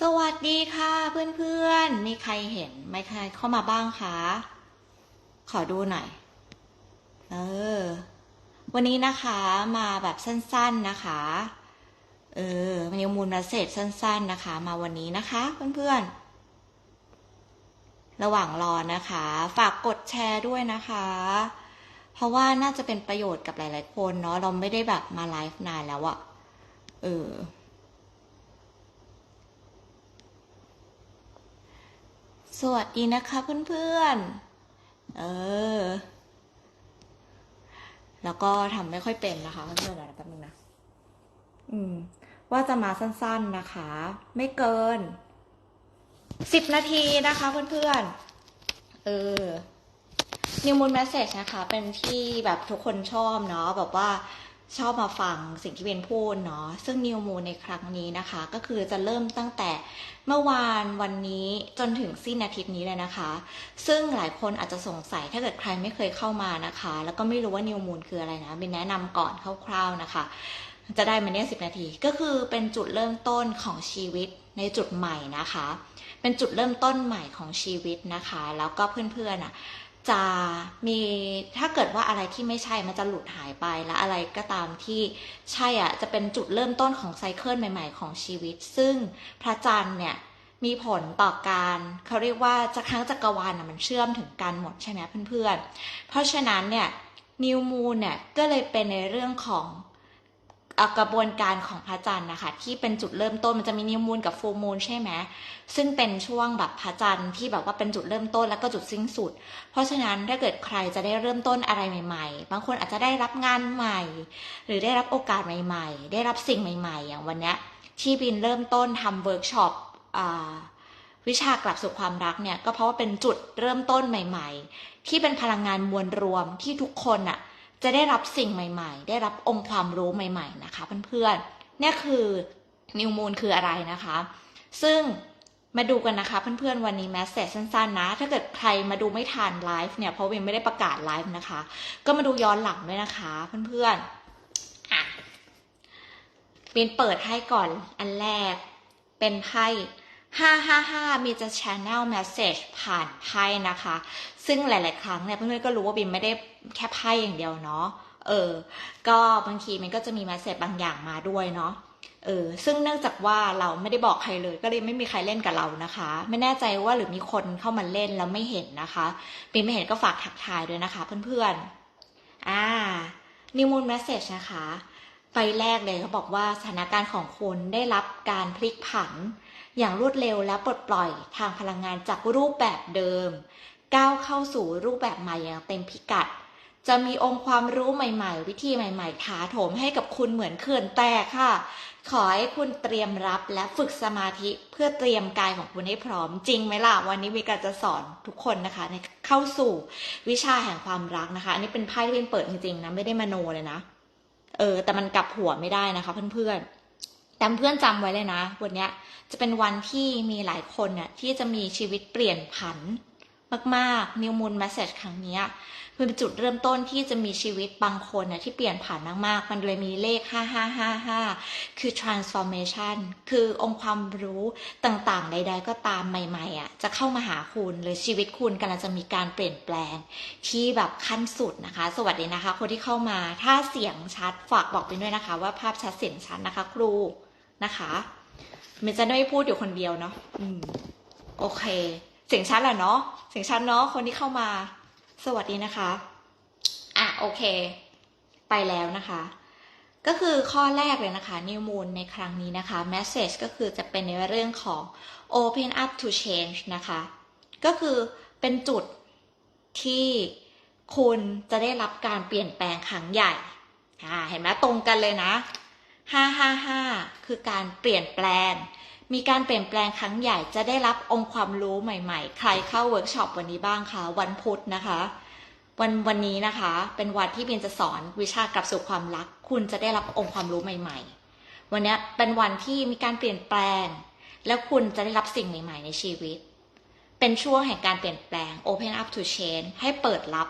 สวัสดีค่ะเพื่อนๆ มีใครเห็นไหมใครเข้ามาบ้างคะ ขอดูหน่อย เออ วันนี้นะคะมาแบบสั้นๆนะคะ เออมันยมูลมาเสร็จสั้น ๆนะคะ มาวันนี้นะคะเพื่อนๆ ระหว่างรอนะคะ ฝากกดแชร์ด้วยนะคะ เพราะว่าน่าจะเป็นประโยชน์กับหลายๆคนเนาะ เราไม่ได้แบบมาไลฟ์นานแล้วอะเออ สวัสดีนะคะเพื่อนๆ เออ แล้วก็ทำไม่ค่อยเป็นนะคะเพื่อนๆเดี๋ยวแป๊บนึงนะ อืม ว่าจะมาสั้นๆนะคะ ไม่เกินสิบนาทีนะคะเพื่อนๆ เออ New Moon Message นะคะ เป็นที่แบบทุกคนชอบเนาะแบบว่า ชอบมาฟังสิ่งที่เป็นพูดเนาะซึ่ง New Moon ในครั้งนี้นะคะ ก็คือจะเริ่มตั้งแต่เมื่อวานวันนี้จนถึงสิ้นอาทิตย์นี้เลยนะคะ ซึ่งหลายคนอาจจะสงสัยถ้าเกิดใครไม่เคยเข้ามานะคะ แล้วก็ไม่รู้ว่า New Moon คืออะไรนะบินแนะนำก่อนคร่าวๆนะคะ จะได้มาเนี่ยสิบนาที ก็คือเป็นจุดเริ่มต้นของชีวิตในจุดใหม่นะคะ เป็นจุดเริ่มต้นใหม่ของชีวิตนะคะ แล้วก็เพื่อนๆอะ จะมีถ้าเกิดว่าอะไรที่ไม่ใช่มันจะหลุดหายไปและอะไรก็ตามที่ใช่อะจะเป็นจุดเริ่มต้นของไซเคิลใหม่ ๆ ของชีวิต ซึ่งพระจันทร์เนี่ยมีผลต่อการเขาเรียกว่าจะครั้งจักรวาลน่ะมันเชื่อมถึงกันหมดใช่ไหมเพื่อนๆ เพราะฉะนั้นเนี่ยนิวมูนเนี่ยก็เลยเป็นในเรื่องของ กระบวนการของพระจันทร์นะคะที่เป็นจุดเริ่มต้นมันจะมีนิวมูนกับฟูมูนใช่ไหมซึ่งเป็นช่วงแบบพระจันทร์ที่แบบว่าเป็นจุดเริ่มต้นแล้วก็จุดสิ้นสุด เพราะฉะนั้นถ้าเกิดใครจะได้เริ่มต้นอะไรใหม่ ๆ บางคนอาจจะได้รับงานใหม่ หรือได้รับโอกาสใหม่ ๆ ได้รับสิ่งใหม่ ๆ อย่างวันนี้ที่บินเริ่มต้นทำเวิร์กช็อปวิชากลับสู่ความรักเนี่ยก็เพราะว่าเป็นจุดเริ่มต้นใหม่ ๆ ที่เป็นพลังงานมวลรวมที่ทุกคนอะ จะได้รับสิ่งใหม่ ๆ ได้รับองค์ความรู้ใหม่ ๆ นะคะเพื่อนๆเนี่ยคือนิวมูนคืออะไรนะคะ ซึ่งมาดูกันนะคะเพื่อนๆวันนี้แมสเซจสั้นๆนะ ถ้าเกิดใครมาดูไม่ทันไลฟ์เนี่ยเพราะวินไม่ได้ประกาศไลฟ์นะคะ ก็มาดูย้อนหลังด้วยนะคะเพื่อนๆอะวินเปิดให้ก่อนอันแรกเป็นไพ่ 555 มีจะ channel message ผ่านไพ่นะคะ ซึ่งหลาย ๆ ครั้งเนี่ยเพื่อนๆก็รู้ว่าบินไม่ได้แค่ไพ่อย่างเดียวเนาะเออ ก็บางทีมันก็จะมี message บางอย่างมาด้วยเนาะเออซึ่งเนื่องจากว่าเราไม่ได้บอกใครเลย ก็เลยไม่มีใครเล่นกับเรานะคะ ไม่แน่ใจว่าหรือมีคนเข้ามาเล่นแล้วไม่เห็นนะคะปีไม่เห็นก็ฝากทักทายด้วยนะคะ เพื่อนๆอ่า New Moon Message นะคะไฟแรกเลยเขาบอกว่าสถานการณ์ของคุณได้รับการพลิกผัน อย่างรวดเร็วและปลดปล่อยทางพลังงานจากรูปแบบเดิม ก้าวเข้าสู่รูปแบบใหม่อย่างเต็มพิกัด จะมีองค์ความรู้ใหม่ ๆ วิธีใหม่ ๆ ถาโถมให้กับคุณเหมือนเขื่อนแตกค่ะ ขอให้คุณเตรียมรับและฝึกสมาธิเพื่อเตรียมกายของคุณให้พร้อมจริงไหมล่ะ วันนี้มีการจะสอนทุกคนนะคะในเข้าสู่วิชาแห่งความรักนะคะ อันนี้เป็นไพ่ที่เป็นเปิดจริงๆนะไม่ได้มโนเลยนะ เออ แต่มันกลับหัวไม่ได้นะคะ เพื่อนๆ แต่เพื่อนจำไว้เลยนะ วันนี้จะเป็นวันที่มีหลายคนน่ะที่จะมีชีวิตเปลี่ยนผันมากๆ New Moon Message ครั้งนี้มันเป็นจุดเริ่มต้นที่จะมีชีวิตบางคนน่ะที่เปลี่ยนผ่านมากๆ มันเลยมีเลข 5555 คือ transformation คือองค์ความรู้ต่างๆ ใด ๆ ก็ตามใหม่ๆอะจะเข้ามาหาคุณหรือชีวิตคุณกำลังจะมีการเปลี่ยนแปลง ที่แบบขั้นสุดนะคะ สวัสดีนะคะ คนที่เข้ามาถ้าเสียงชัดฝากบอกไปด้วยนะคะ ว่าภาพชัดเสียงชัดนะคะ ครู นะคะมันจะไม่พูดอยู่คนเดียวเนาะอืม โอเค เสียงชัดแหละเนาะเสียงชัดเนาะคนที่เข้ามา สวัสดีนะคะ อะโอเค ไปแล้วนะคะ ก็คือข้อแรกเลยนะคะ New Moon ในครั้งนี้นะคะ Message ก็คือจะเป็นในเรื่องของ Open up to change นะคะ ก็คือเป็นจุดที่คุณจะได้รับการเปลี่ยนแปลงครั้งใหญ่ อ่า เห็นไหมตรงกันเลยนะ 555 คือการเปลี่ยนแปลง มีการเปลี่ยนแปลงครั้งใหญ่จะได้รับองค์ความรู้ใหม่ๆ ใครเข้าเวิร์กช็อปวันนี้บ้างคะ วันพุธนะคะ วันวันนี้นะคะ เป็นวันที่เบียนจะสอนวิชากลับสู่ความรัก คุณจะได้รับองค์ความรู้ใหม่ ๆ วันนี้เป็นวันที่มีการเปลี่ยนแปลง แล้วคุณจะได้รับสิ่งใหม่ ๆ ในชีวิต เป็นช่วงแห่งการเปลี่ยนแปลง open up to change ให้เปิดรับ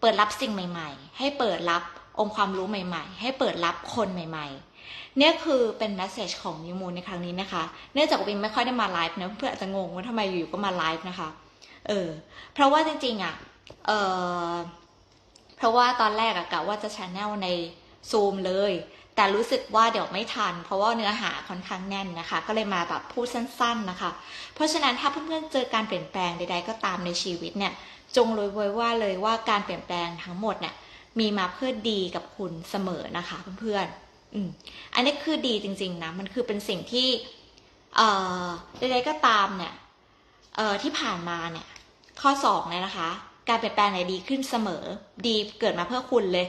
เปิดรับสิ่งใหม่ ๆ ให้เปิดรับองค์ความรู้ใหม่ ๆ ให้เปิดรับคนใหม่ ๆ เนี่ยคือเป็นแมสเซจของนิวมูนในครั้งนี้นะคะ เนื่องจากวินไม่ค่อยได้มาไลฟ์นะเพื่อนอาจจะงงว่าทำไมอยู่ๆก็มาไลฟ์นะคะ เออ เพราะว่าจริงๆอะ เออเพราะว่าตอนแรกอะกะว่าจะชแนลในซูมเลย แต่รู้สึกว่าเดี๋ยวไม่ทัน เพราะว่าเนื้อหาค่อนข้างแน่นนะคะ ก็เลยมาแบบพูดสั้น ๆนะคะ เพราะฉะนั้นถ้าเพื่อนๆเจอการเปลี่ยนแปลงใด ๆ ก็ตามในชีวิตเนี่ย จงรู้ไว้ว่าเลยว่าการเปลี่ยนแปลงทั้งหมดเนี่ยมีมาเพื่อดีกับคุณเสมอนะคะเพื่อนๆ อืมอันนี้คือดีจริง ๆนะมันคือเป็นสิ่งที่ เอ่อใดๆก็ตามเนี่ย เอ่อที่ผ่านมาเนี่ย ข้อสองเนี่ยนะคะ การเปลี่ยนแปลงเนี่ยดีขึ้นเสมอ ดีเกิดมาเพื่อคุณเลย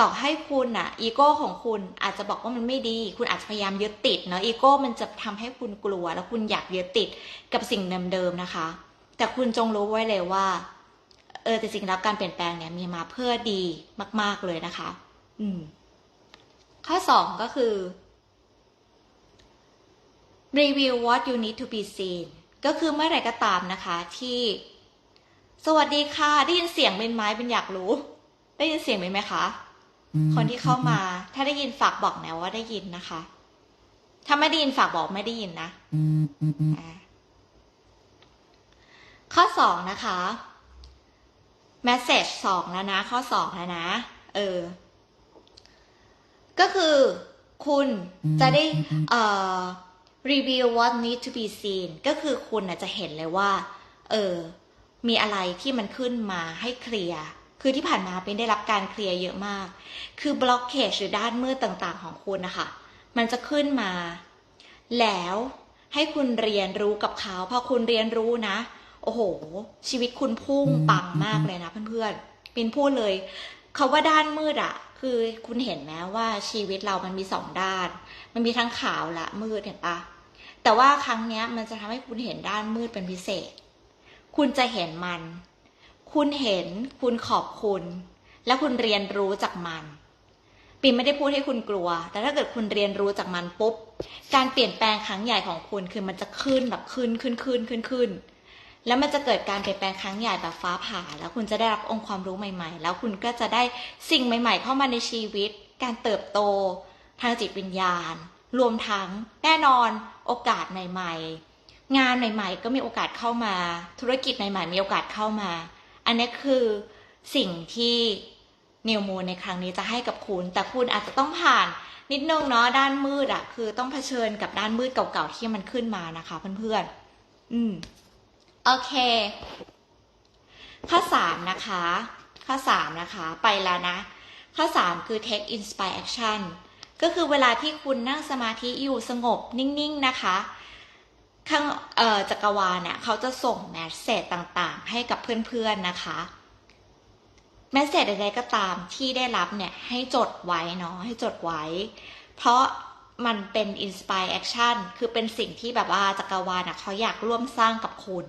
ต่อให้คุณอะอีโก้ของคุณอาจจะบอกว่ามันไม่ดี คุณอาจจะพยายามยึดติดเนาะอีโก้มันจะทำให้คุณกลัว แล้วคุณอยากยึดติดกับสิ่งเดิมๆนะคะ แต่คุณจงรู้ไว้เลยว่า เออแต่สิ่งรับการเปลี่ยนแปลงเนี่ยมีมาเพื่อดีมาก ๆเลยนะคะ อืม ข้อสองก็คือ review what you need to be seen ก็คือเมื่อไหร่ก็ตามนะคะที่ สวัสดีค่ะ ได้ยินเสียงเป็นไม้เป็นอยากรู้ ได้ยินเสียงไหมคะ คนที่เข้ามา ถ้าได้ยินฝากบอกแนวว่าได้ยินนะคะ ถ้าไม่ได้ยินฝากบอกไม่ได้ยินนะอ่าข้อสองนะคะ message สองแล้วนะ ข้อสองแล้วนะ เออ ก็คือคุณจะได้เอ่อ review what need to be seen ก็คือคุณจะเห็นเลยว่า เออ มีอะไรที่มันขึ้นมาให้เคลียร์คือที่ผ่านมาเป็นได้รับการเคลียร์เยอะมาก คือ blockage หรือด้านมืดต่างๆ ของคุณนะคะ มันจะขึ้นมา แล้วให้คุณเรียนรู้กับเขาพอคุณเรียนรู้นะ โอ้โห ชีวิตคุณพุ่งปังมากเลยนะเพื่อนๆปินพูดเลย เขาว่าด้านมืดอะ คือคุณเห็นไหมว่าชีวิตเรามันมีสองด้าน มันมีทั้งขาวและมืดเห็นปะแต่ว่าครั้งเนี้ยมันจะทำให้คุณเห็นด้านมืดเป็นพิเศษ คุณจะเห็นมัน คุณเห็น คุณขอบคุณ และคุณเรียนรู้จากมันปินไม่ได้พูดให้คุณกลัว แต่ถ้าเกิดคุณเรียนรู้จากมันปุ๊บ การเปลี่ยนแปลงครั้งใหญ่ของคุณคือมันจะขึ้นแบบขึ้นขึ้นขึ้นขึ้นขึ้น แล้วมันจะเกิดการเปลี่ยนแปลงครั้งใหญ่แบบฟ้าผ่า แล้วคุณจะได้รับองค์ความรู้ใหม่ๆ แล้วคุณก็จะได้สิ่งใหม่ ๆ เข้ามาในชีวิต การเติบโต ทางจิตวิญญาณ รวมทั้งแน่นอนโอกาสใหม่ ๆ งานใหม่ ๆ ก็มีโอกาสเข้ามา ธุรกิจใหม่ ๆ มีโอกาสเข้ามา อันนี้คือสิ่งที่นิวมูนในครั้งนี้จะให้กับคุณ แต่คุณอาจจะต้องผ่านนิดนึงเนาะด้านมืดอะคือต้องเผชิญกับด้านมืดเก่าๆที่มันขึ้นมานะคะ เพื่อนๆ อืม โอเค ข้อสามนะคะ ข้อสามนะคะ ไปแล้วนะ ข้อสามคือ take inspire action ก็คือเวลาที่คุณนั่งสมาธิอยู่สงบนิ่ง ๆ นะคะ ข้างจักรวาลเนี่ยเขาจะส่งแมสเซจต่างๆ ให้กับเพื่อน ๆ นะคะแมสเซจใดๆก็ตามที่ได้รับเนี่ยให้จดไว้เนาะให้จดไว้ เพราะมันเป็น inspire action คือเป็นสิ่งที่แบบว่าจักรวาลอะเขาอยากร่วมสร้างกับคุณ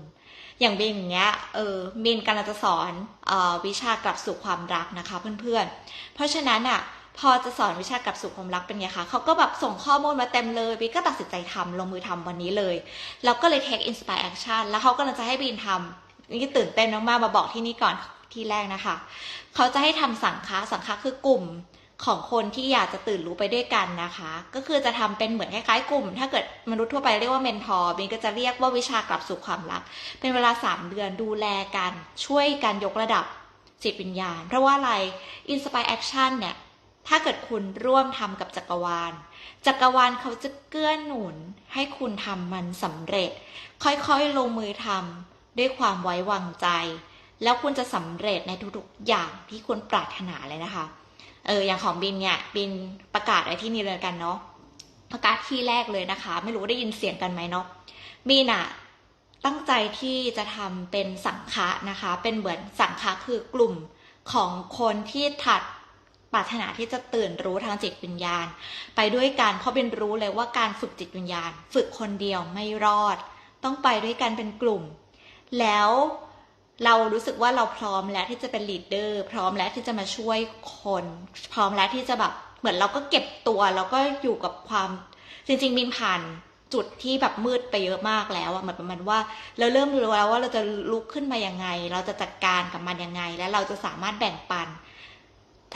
อย่างเบนอย่างเงี้ย เออบินกำลังจะสอนออวิชากลับสู่ความรักนะคะเพื่อนๆ เพราะฉะนั้นอะพอจะสอนวิชากลับสู่ความรักเป็นไงคะเขาก็แบบส่งข้อมูลมาเต็มเลยบินก็ตัดสินใจทำลงมือทำวันนี้เลย แล้วก็เลย take inspire action แล้วเขากำลังจะให้บินทำนี่ตื่นเต้นมากๆมาบอกที่นี่ก่อนที่แรกนะคะ เขาจะให้ทำสังฆะสังฆะคือกลุ่ม ของคนที่อยากจะตื่นรู้ไปด้วยกันนะคะ ก็คือจะทำเป็นเหมือนคล้ายๆกลุ่ม ถ้าเกิดมนุษย์ทั่วไปเรียกว่าเมนทอร์บินก็จะเรียกว่าวิชากลับสู่ความรัก เป็นเวลา 3 เดือนดูแลกัน ช่วยกันยกระดับจิตวิญญาณ เพราะว่าอะไร Inspire Action เนี่ย ถ้าเกิดคุณร่วมทำกับจักรวาล จักรวาลเขาจะเกื้อหนุน ให้คุณทำมันสำเร็จ ค่อยๆลงมือทำด้วยความไว้วางใจ แล้วคุณจะสำเร็จในทุกๆอย่างที่คุณปรารถนาเลยนะคะ เอออย่างของบินเนี่ยบินประกาศไว้ที่นี่เลยกันเนาะประกาศที่แรกเลยนะคะ ไม่รู้ได้ยินเสียงกันไหมเนาะบินอะตั้งใจที่จะทำเป็นสังฆะนะคะ เป็นเหมือนสังฆะคือกลุ่มของคนที่ถัดปรารถนาที่จะตื่นรู้ทางจิตวิญญาณ ไปด้วยกันเพราะเป็นรู้เลยว่าการฝึกจิตวิญญาณ ฝึกคนเดียวไม่รอด ต้องไปด้วยกันเป็นกลุ่ม แล้ว เรารู้สึกว่าเราพร้อมแล้วที่จะเป็นลีดเดอร์พร้อมแล้วที่จะมาช่วยคน พร้อมแล้วที่จะแบบเหมือนเราก็เก็บตัวแล้วก็อยู่กับความจริง ๆมินผ่านจุดที่แบบมืดไปเยอะมากแล้วอะเหมือนประมาณว่า เราเริ่มรู้แล้วว่าเราจะลุกขึ้นมายังไง เราจะจัดการกับมันยังไง และเราจะสามารถแบ่งปัน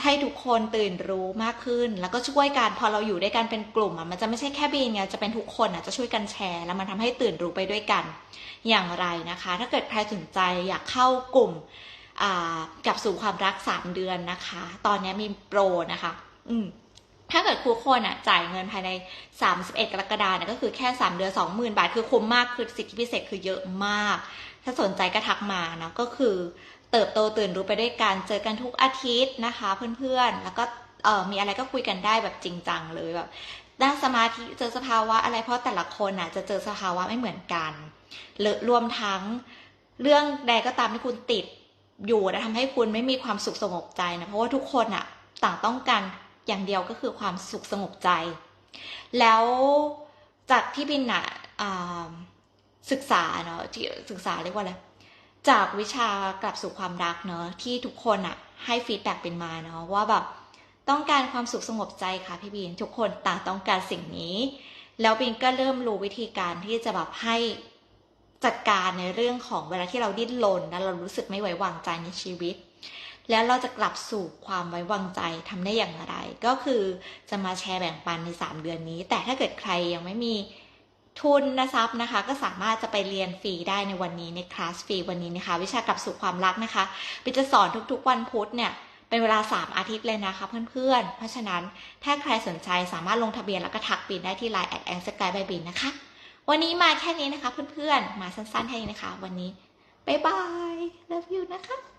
ให้ทุกคนตื่นรู้มากขึ้น แล้วก็ช่วยกันพอเราอยู่ด้วยกันเป็นกลุ่มอะมันจะไม่ใช่แค่บีนไงจะเป็นทุกคนอะจะช่วยกันแชร์ แล้วมันทำให้ตื่นรู้ไปด้วยกันอย่างไรนะคะ ถ้าเกิดใครสนใจอยากเข้ากลุ่มกับสู่ความรัก 3 เดือนนะคะ ตอนนี้มีโปรนะคะ อืมถ้าเกิดทุกคนอะจ่ายเงินภายใน 31 กรกฎาคมเนี่ยก็คือแค่ 3 เดือน 20,000 บาท คือคุ้มมากคือสิทธิพิเศษคือเยอะมาก ถ้าสนใจก็ทักมาเนาะก็คือ เติบโตตื่นรู้ไปด้วยกันเจอกันทุกอาทิตย์นะคะ เพื่อนๆ แล้วก็เออมีอะไรก็คุยกันได้แบบจริงจังเลยแบบด้านสมาธิเจอสภาวะอะไรเพราะแต่ละคนอะจะเจอสภาวะไม่เหมือนกันหรือรวมทั้งเรื่องใดก็ตามที่คุณติดอยู่นะทำให้คุณไม่มีความสุขสงบใจนะเพราะว่าทุกคนอะต่างต้องการอย่างเดียวก็คือความสุขสงบใจ แล้วจากที่บินอะศึกษาเนาะศึกษาเรียกว่าอะไร จากวิชากลับสู่ความรักเนอะที่ทุกคนอะให้ฟีดแบ็กเป็นมาเนาะว่าแบบต้องการความสุขสงบใจค่ะพี่บีนทุกคนต่างต้องการสิ่งนี้ แล้วบินก็เริ่มรู้วิธีการที่จะแบบให้จัดการในเรื่องของเวลาที่เราดิ้นรนแล้วเรารู้สึกไม่ไว้วางใจในชีวิต แล้วเราจะกลับสู่ความไว้วางใจทำได้อย่างไร ก็คือจะมาแชร์แบ่งปันใน 3 เดือนนี้ แต่ถ้าเกิดใครยังไม่มี ทุนนะซับนะคะ ก็สามารถจะไปเรียนฟรีได้ในวันนี้ในคลาสฟรีวันนี้นะคะ วิชากับสู่ความรักนะคะปิจะสอนทุกๆวันพุธเนี่ยเป็นเวลา 3 อาทิตย์เลยนะคะเพื่อนๆ เพราะฉะนั้นถ้าใครสนใจสามารถลงทะเบียนแล้วก็ทักบินได้ที่ Line แอดแองสกายบายบินนะคะ วันนี้มาแค่นี้นะคะเพื่อนๆ มาสั้นๆแค่นี้นะคะ วันนี้ บ๊ายบาย love you นะคะ